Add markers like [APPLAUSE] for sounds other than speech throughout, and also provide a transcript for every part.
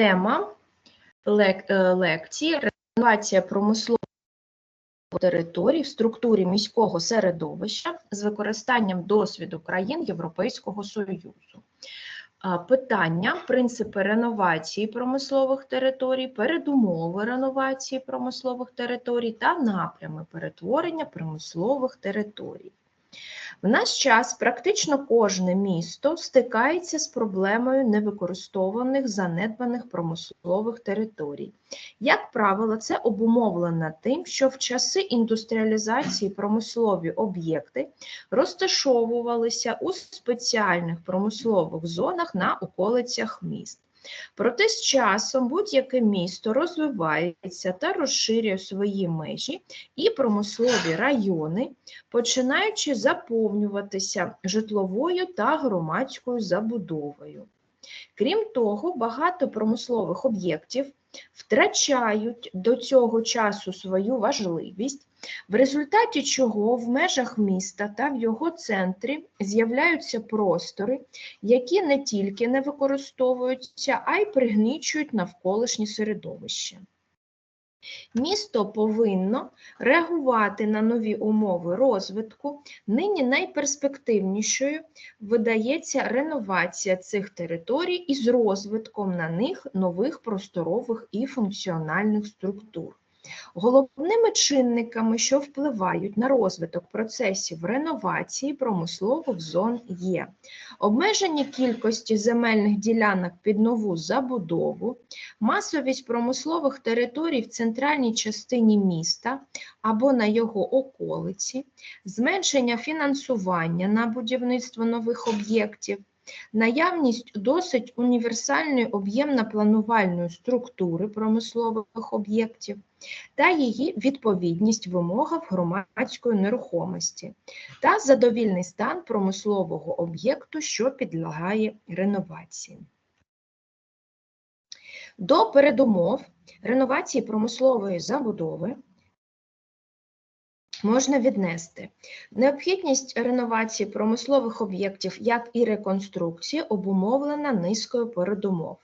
Тема е, лекції реновація промислової територій в структурі міського середовища з використанням досвіду країн Європейського Союзу. Питання, принципи реновації промислових територій, передумови реновації промислових територій та напрями перетворення промислових територій. В наш час практично кожне місто стикається з проблемою невикористованих занедбаних промислових територій. Як правило, це обумовлено тим, що в часи індустріалізації промислові об'єкти розташовувалися у спеціальних промислових зонах на околицях міст. Проте з часом будь-яке місто розвивається та розширює свої межі, і промислові райони починаючи заповнюватися житловою та громадською забудовою. Крім того, багато промислових об'єктів втрачають до цього часу свою важливість, в результаті чого в межах міста та в його центрі з'являються простори, які не тільки не використовуються, а й пригнічують навколишнє середовище. Місто повинно реагувати на нові умови розвитку. Нині найперспективнішою видається реновація цих територій із розвитком на них нових просторових і функціональних структур. Головними чинниками, що впливають на розвиток процесів реновації промислових зон є обмеження кількості земельних ділянок під нову забудову, масовість промислових територій в центральній частині міста або на його околиці, зменшення фінансування на будівництво нових об'єктів, наявність досить універсальної об'ємно-планувальної структури промислових об'єктів та її відповідність вимогам громадської нерухомості та задовільний стан промислового об'єкту, що підлягає реновації. До передумов реновації промислової забудови можна віднести необхідність реновації промислових об'єктів, як і реконструкції, обумовлена низкою передумов.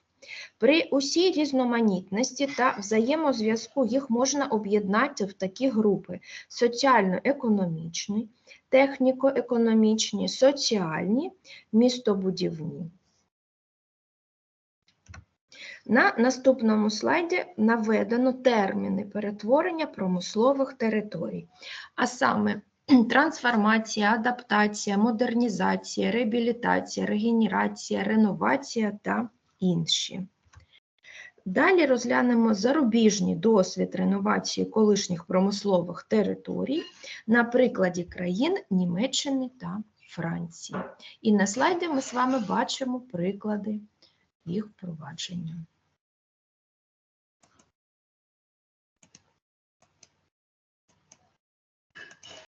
При усій різноманітності та взаємозв'язку їх можна об'єднати в такі групи: соціально-економічні, техніко-економічні, соціальні, містобудівні. На наступному слайді наведено терміни перетворення промислових територій, а саме [CLEARS THROAT] трансформація, адаптація, модернізація, реабілітація, регенерація, реновація та інші. Далі розглянемо зарубіжний досвід реновації колишніх промислових територій на прикладі країн Німеччини та Франції. І на слайді ми з вами бачимо приклади їх впровадження.